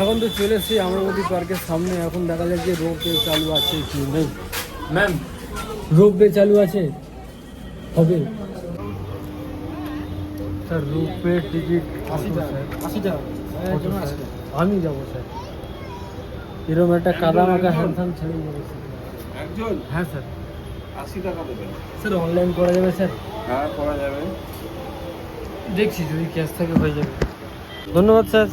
এখন তো চলে এসেছি আমরাবতী পার্কের সামনে। এখন দেখা যায় যে রোপ ওয়ে চালু আছে কি নেই। ম্যাম রোপ ওয়ে চালু আছে? হবে। স্যার রোপ ওয়ে টিকিট আশি টাকা। আশি টাকা। আমি যাব স্যার। এরকম একটা কাদা মাখা হ্যান্ড ছেড়ে একজন? হ্যাঁ স্যার। আশি টাকা দেবেন। স্যার অনলাইন করা যাবে স্যার? হ্যাঁ করা যাবে। দেখছি যদি ক্যাশ থাকে হয়ে যাবে। ধন্যবাদ স্যার।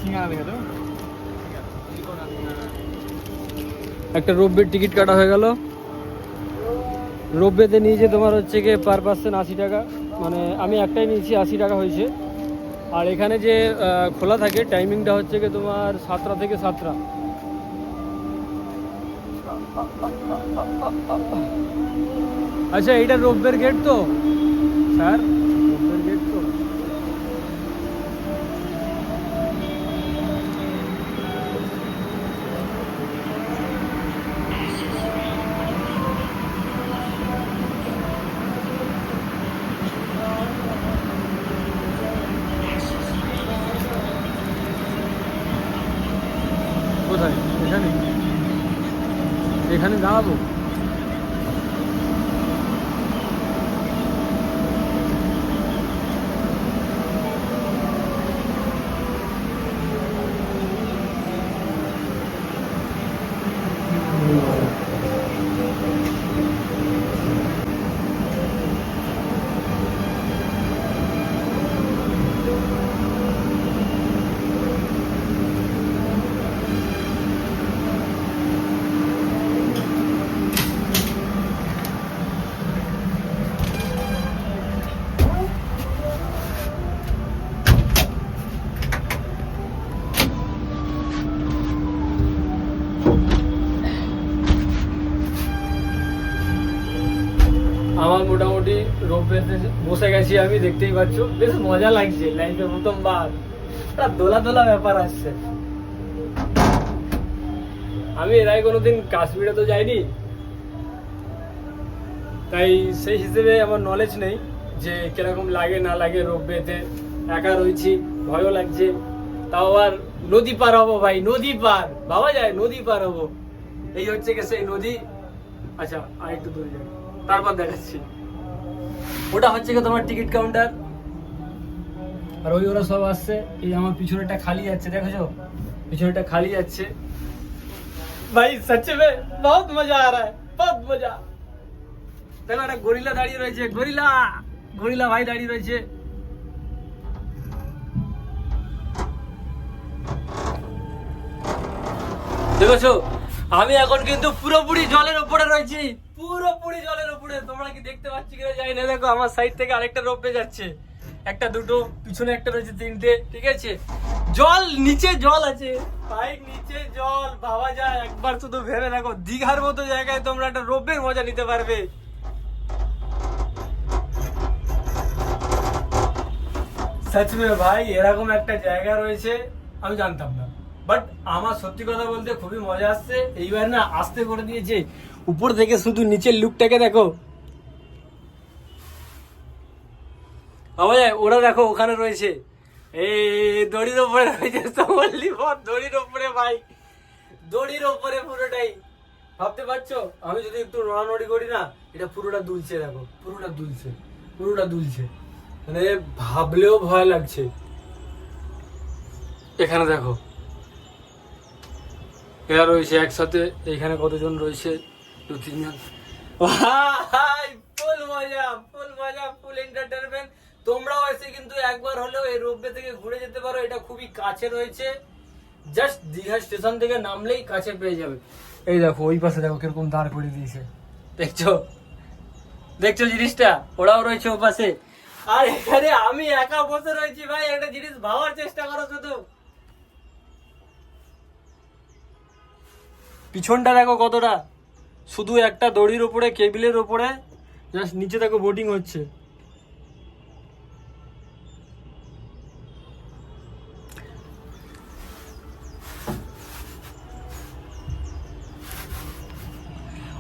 একটা রোববের টিকিট কাটা হয়ে গেল। রোববেতে নিয়েছে তোমার হচ্ছে গিয়ে পার পার্সন আশি টাকা। মানে আমি একটাই নিয়েছি আশি টাকা হয়েছে। আর এখানে যে খোলা থাকে টাইমিংটা হচ্ছে গিয়ে তোমার সাতটা থেকে সাতটা। আচ্ছা এইটা রোববের গেট তো স্যার? এখানে। এখানে দাঁড়াবো আমার মোটামুটি রোপওয়েতে গেছি আমি দেখতেই পাচ্ছ, বেশ মজা লাগছে লাইফে প্রথমবার। একটা দোলা দোলা ব্যাপার আসছে। আমি এর আগে কোনোদিন কাশ্মীরে তো যাইনি। তাই সেই হিসেবে আমার নলেজ নেই যে কীরকম লাগে, না লাগে, রোগ রোপওয়েতে একা রয়েছি, ভয়ও লাগছে। তাও আর নদী পার হব ভাই, নদী পার। বাবা যায়, নদী পার হব। এই হচ্ছে কি সেই নদী। আচ্ছা আর একটু দূরে যাই। তারপর দেখাচ্ছি। ওটা হচ্ছে কি তোমার টিকিট কাউন্টার। আর ওই ওরা সব আসছে এই আমার পিছনেটা খালি যাচ্ছে দেখেছ? পিছনেটা খালি যাচ্ছে। ভাই সচ্চে মে বহুত মজা আ রা হ্যায় বহুত মজা। দেখো একটা গরিলা দাঁড়িয়ে রয়েছে গরিলা! গরিলা ভাই দাঁড়িয়ে রয়েছে। দেখেছ? আমি এখন কিন্তু পুরোপুরি জলের উপরে রয়েছি। পুরোপুরি জলের উপরে। তোমরা কি দেখতে পাচ্ছ কিনা জানি না। দেখো, আমার সাইড থেকে আরেকটা রোপে যাচ্ছে। একটা, দুটো, পিছনে একটা রয়েছে, তিনটে, ঠিক আছে? জল, নিচে জল আছে। ভাই, নিচে জল। ভাবা যায়, একবার শুধু ভেবে দেখো। দীঘার মতো জায়গায় তোমরা একটা রোপের মজা নিতে পারবে। সচ মে ভাই, এরকম একটা জায়গা রয়েছে, আমি জানতাম না। বাট আমার সত্যি কথা বলতে খুবই মজা আসছে। এইবার না আসতে করে দিয়েছে উপর থেকে শুধু নিচের লুকটাকে দেখো। বাবা যায় ওরা দেখো ওখানে রয়েছে। এই দড়ির ওপরে রয়েছে দড়ির ওপরে ভাই। দড়ির ওপরে পুরোটাই। ভাবতে পারছ? আমি যদি একটু নড়ানড়ি করি না, এটা পুরোটা দুলছে দেখো, পুরোটা দুলছে পুরোটা দুলছে। মানে ভাবলেও ভয় লাগছে। এখানে দেখো। এরা রয়েছে একসাথে, এইখানে কতজন রয়েছে? দু, তিনজন। ফুল মজা ফুল মজা, ফুল এন্টারটেনমেন্ট তোমরাও এসে কিন্তু একবার হলেও এই রোপওয়ে থেকে ঘুরে যেতে পারো, এটা খুবই কাছে রয়েছে। জাস্ট দীঘা স্টেশন থেকে নামলেই কাছে পেয়ে যাবে। এই দেখো, ওই পাশে দেখো কীরকম দাঁড় করে দিয়েছে। দেখছ? দেখছ জিনিসটা? ওরাও রয়েছে ও পাশে। আর এখানে আমি একা বসে রয়েছি ভাই, একটা জিনিস ভাবার চেষ্টা করো শুধু। পিছনটা দেখো কতটা। শুধু একটা দড়ির ওপরে, কেবিলের ওপরে জাস্ট নিচে দেখো বোটিং হচ্ছে।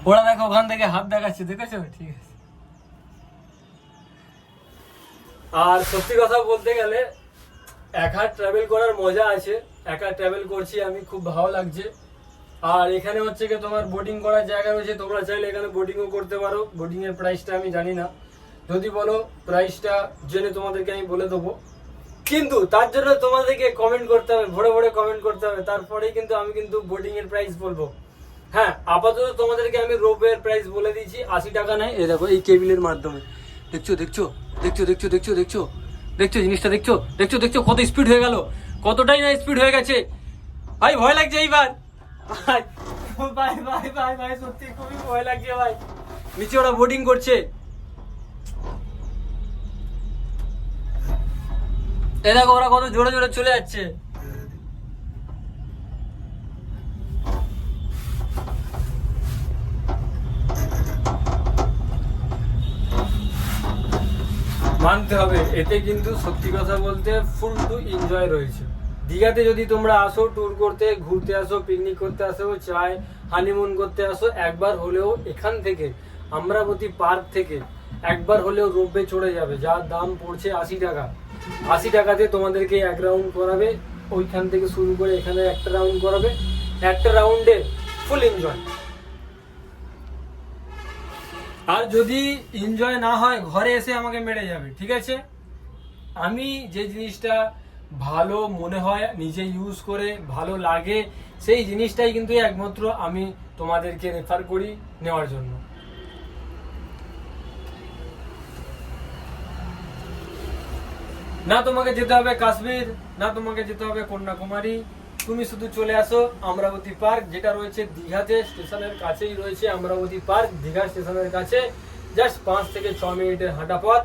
ওরা দেখো ওখান থেকে হাত দেখাচ্ছে, দেখেছ? ঠিক আছে। আর সত্যি কথা বলতে গেলে, একা ট্রাভেল করার মজা আছে। একা ট্রাভেল করছি, আমি খুব ভালো লাগছে। আর এখানে হচ্ছে কি তোমার বোটিং করার জায়গা রয়েছে, তোমরা চাইলে এখানে বোটিংও করতে পারো। বোটিং এর প্রাইসটা আমি জানি না। যদি বলো প্রাইসটা জেনে তোমাদেরকে আমি বলে দেবো। কিন্তু তার জন্য তোমাদেরকে কমেন্ট করতে হবে, ভরে ভরে কমেন্ট করতে হবে। তারপরেই কিন্তু আমি কিন্তু বোটিং এর প্রাইস বলব। হ্যাঁ আপাতত তোমাদেরকে আমি রোপের প্রাইস বলে দিয়েছি, আশি টাকা নেয়। এই দেখো, এই কেবিলের মাধ্যমে। দেখছ দেখছ দেখছ দেখছ দেখছ দেখছ দেখছ জিনিসটা, দেখছ দেখছ দেখছ, কত স্পিড হয়ে গেল। কতটাই না স্পিড হয়ে গেছে। ভাই, ভয় লাগছে এইবার। ভাই ভাই ভাই ভাই সত্যি খুবই ভয় লাগছে ভাই। নিচে ওরা বোটিং করছে। এ দেখো ওরা কত জোরে জোরে চলে যাচ্ছে। মানতে হবে, এতে কিন্তু সত্যি কথা বলতে ফুল টু এনজয় রয়েছে। দীঘাতে যদি তোমরা আসো ট্যুর করতে, ঘুরতে আসো পিকনিক করতে আসো, চায় হানিমুন করতে আসো, একবার হলেও এখান থেকে, আমরাবতী পার্ক থেকে, একবার হলেও রোপে চড়ে যাবে, যার দাম পড়ছে আশি টাকা। আশি টাকাতে তোমাদেরকে এক রাউন্ড করাবে, ওইখান থেকে শুরু করে এখানে একটা রাউন্ড করাবে, একটা রাউন্ডে ফুল এনজয় আর যদি এনজয় না হয়, ঘরে এসে আমাকে মেরে যাবে, ঠিক আছে? আমি যে জিনিসটা ভালো মনে হয়, নিজে ইউজ করে ভালো লাগে, সেই জিনিসটাই কিন্তু একমাত্র আমি তোমাদেরকে রেফার করি নেওয়ার জন্য। না তোমাকে যেতে হবে কাশ্মীর, না তোমাকে যেতে হবে কন্যাকুমারী, তুমি শুধু চলে আসো আমরাবতী পার্ক, যেটা রয়েছে দীঘাতে, স্টেশনের কাছেই রয়েছে আমরাবতী পার্ক দীঘা স্টেশনের কাছে জাস্ট পাঁচ থেকে ছ মিনিটের হাঁটা পথ।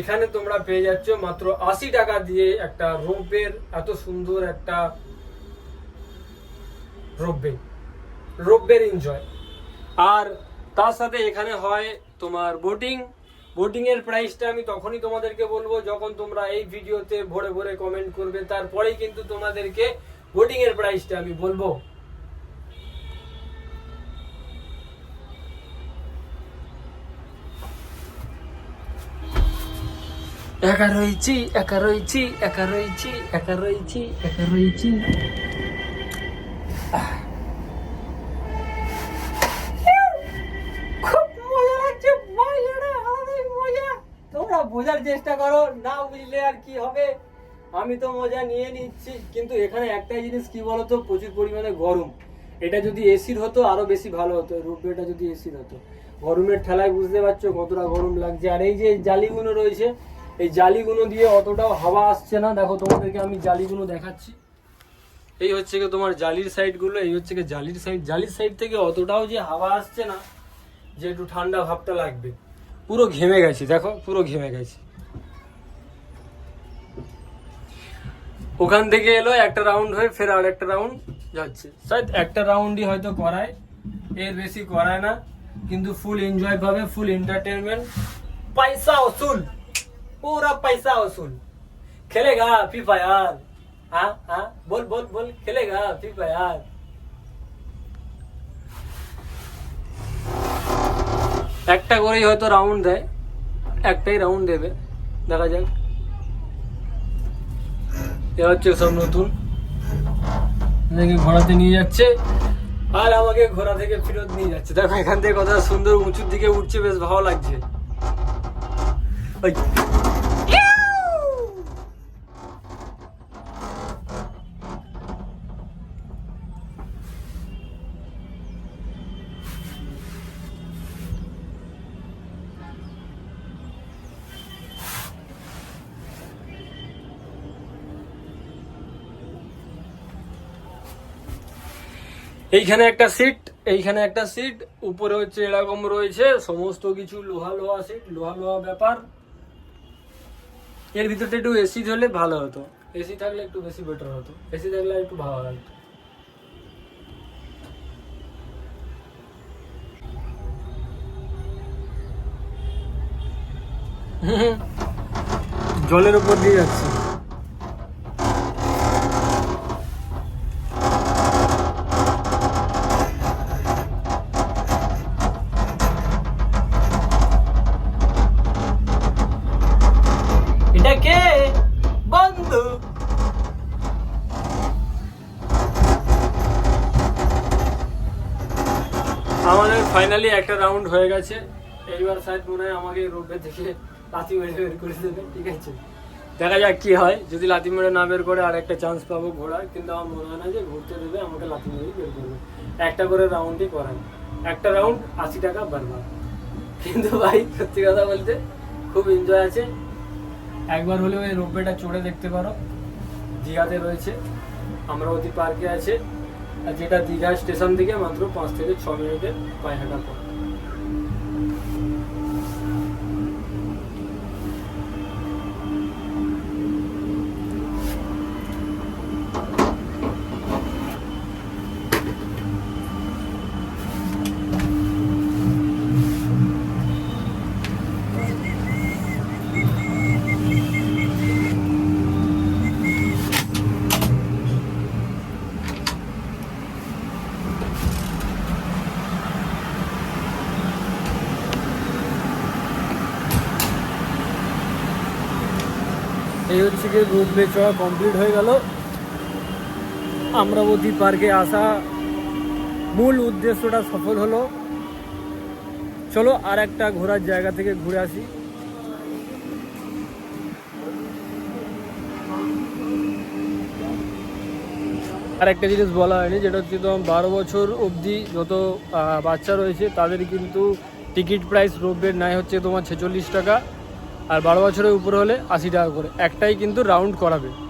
এখানে তোমরা পেয়ে যাচ্ছ মাত্র আশি টাকা দিয়ে একটা রোপের এত সুন্দর একটা রোপবে রোপবের এনজয় আর তার সাথে এখানে হয় তোমার বোটিং বোটিং এর প্রাইসটা আমি তখনই তোমাদেরকে বলব যখন তোমরা এই ভিডিওতে ভরে ভরে কমেন্ট করবে, তারপরেই কিন্তু তোমাদেরকে বোটিং এর প্রাইসটা আমি বলব। একা রয়েছি একা রয়েছি একা রয়েছি একা রয়েছি একা রয়েছি। তোমরা বোঝার চেষ্টা করো, না বুঝলে আর কি হবে? আমি তো মজা নিয়ে নিচ্ছি, কিন্তু এখানে একটাই জিনিস কি বলতো, প্রচুর পরিমাণে গরম। এটা যদি এসির হতো, আরও বেশি ভালো হতো রূপেটা যদি এসির হতো। গরমের ঠেলায় বুঝতে পারছ কতটা গরম লাগছে। আর এই যে জালিগুলো রয়েছে এই জালিগুলো দিয়ে অতটাও হাওয়া আসছে না। দেখো তোমাদেরকে আমি জালিগুলো দেখাচ্ছি। এই হচ্ছে কি তোমার জালির সাইডগুলো, এই হচ্ছে কি জালির সাইড। জালির সাইড থেকে অতটাও যে হাওয়া আসছে না, যে একটু ঠান্ডা ভাবটা লাগবে। পুরো ঘেমে গেছে, দেখো, পুরো ঘেমে গেছে। ওখান থেকে এলো, একটা রাউন্ড হয়ে ফের আর একটা রাউন্ড যাচ্ছে। সাইড একটা রাউন্ডই হয়তো করায়, এর বেশি করায় না। কিন্তু ফুল এনজয় পাবে ফুল এন্টারটেনমেন্ট পয়সা অসুল। पूरा पैसा वसूल खेलेगा फ्री फायर हाँ हाँ बोल बोल बोल खेलेगा फ्री फायर একটা করেই হয়তো রাউন্ড দেয় একটাই রাউন্ড দেবে দেখা যাক এ হচ্ছে সব নতুন আমাকে ঘোরাতে নিয়ে যাচ্ছে আর আমাকে ঘোরা থেকে ফেরত নিয়ে যাচ্ছে দেখো এখান থেকে কত সুন্দর উঁচুর দিকে উঠছে বেশ ভালো লাগছে ওই। এইখানে একটা সিট, এইখানে একটা সিট, উপরে হচ্ছে এরকম রয়েছে, সমস্ত কিছু লোহা লোহা সিট, লোহা লোহা ব্যাপার। এর ভিতরটা একটু এসি হলে ভালো হতো। এসি থাকলে একটু বেশি বেটার হতো। এসি থাকলে একটু ভালো লাগতো। জলের উপর দিয়ে যাচ্ছে। ফাইনালি একটা রাউন্ড হয়ে গেছে। এইবার সাইড মনে হয় আমাকে রোপে থেকে লাথি মেরে বের করে দেবে, ঠিক আছে? দেখা যাক কি হয়। যদি লাথি মেরে না বের করে আর একটা চান্স পাবো ঘোরার কিন্তু আমার মনে হয় না যে ঘুরতে দেবে, আমাকে লাথি মেরে বের করবে একটা করে রাউন্ডই করায় একটা রাউন্ড আশি টাকা বারবার কিন্তু ভাই, সত্যি কথা বলতে খুব এনজয় আছে। একবার হলেও এই রোপওয়েটা চড়ে দেখতে পারো। দীঘাতে রয়েছে। আমরা অতি পার্কে আছে। যেটা দীঘা স্টেশন থেকে মাত্র পাঁচ থেকে ছ মিনিটের পায়ে হাঁটা পথ। এই হচ্ছে কি রোপওয়ে চড়া কমপ্লিট হয়ে গেল। আমরাবতী পার্কে আসা মূল উদ্দেশ্যটা সফল হলো। চলো আর একটা ঘোরার জায়গা থেকে ঘুরে আসি। আর একটা জিনিস বলা হয়নি, যেটা হচ্ছে তোমার বারো বছর অবধি যত বাচ্চা রয়েছে, তাদের কিন্তু টিকিট প্রাইস রোপের নাই হচ্ছে তোমার ছেচল্লিশ টাকা। আর বারো বছরের উপর হলে আশি টাকা করে। একটাই কিন্তু রাউন্ড করাবে।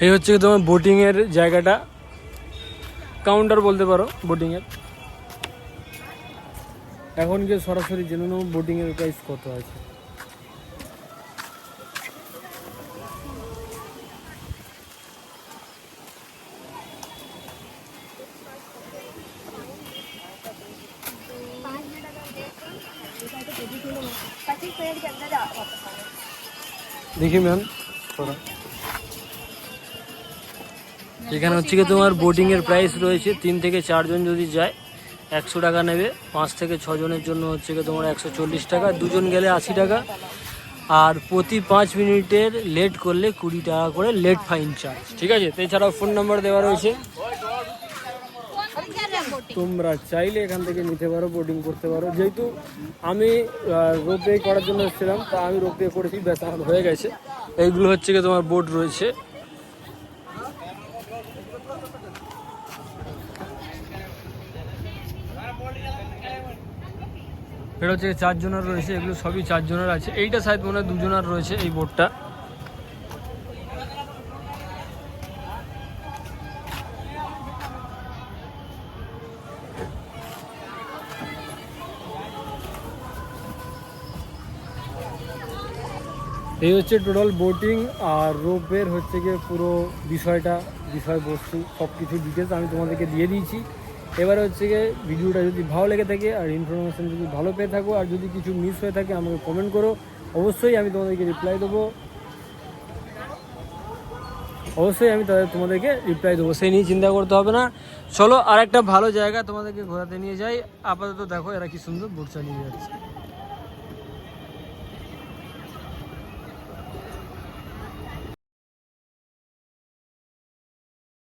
এই হচ্ছে কি তোমার বোটিংয়ের জায়গাটা কাউন্টার বলতে পারো বোটিংয়ের এখন গিয়ে সরাসরি জেনে নেবো বোটিংয়ের প্রাইস কত আছে पच्चीस मिनट के এখানে হচ্ছে কি তোমার বোটিং এর প্রাইস রয়েছে, তিন থেকে চারজন যদি যায়, একশো টাকা নেবে। পাঁচ থেকে ছজনের জন্য হচ্ছে কি তোমার একশো চল্লিশ টাকা, দুজন গেলে আশি টাকা। আর প্রতি পাঁচ মিনিটের লেট করলে কুড়ি টাকা করে লেট ফাইন চার্জ ঠিক আছে? এছাড়াও ফোন নাম্বার দেওয়া রয়েছে। তোমরা চাইলে এখান থেকে নিতে পারো বোটিং করতে পারো। যেহেতু আমি রোপওয়ে করার জন্য এসেছিলাম, তা আমি রোপওয়ে করেছি আমার হয়ে গেছে। এইগুলো হচ্ছে কি তোমার বোট রয়েছে। এটা হচ্ছে চারজনের রয়েছে, এগুলো সবই চারজনের আছে। এইটা সাইড মনে হয় দুজনের রয়েছে এই বোটটা এই হচ্ছে টোটাল বোটিং আর রোপের হচ্ছে গিয়ে পুরো বিষয়টা, বিষয়বস্তু সব কিছু ডিটেলস আমি তোমাদেরকে দিয়ে দিয়েছি। এবারে হচ্ছে গিয়ে ভিডিওটা যদি ভালো লেগে থাকে আর ইনফরমেশান যদি ভালো পেয়ে থাকো আর যদি কিছু মিস হয়ে থাকে, আমাকে কমেন্ট করো। অবশ্যই আমি তোমাদেরকে রিপ্লাই দেবো। অবশ্যই আমি তাদের, তোমাদেরকে রিপ্লাই দেবো। সেই নিয়ে চিন্তা করতে হবে না। চলো আর একটা ভালো জায়গা তোমাদেরকে ঘোরাতে নিয়ে যাই। আপাতত দেখো এরা কি সুন্দর বোট নিয়ে যাচ্ছে।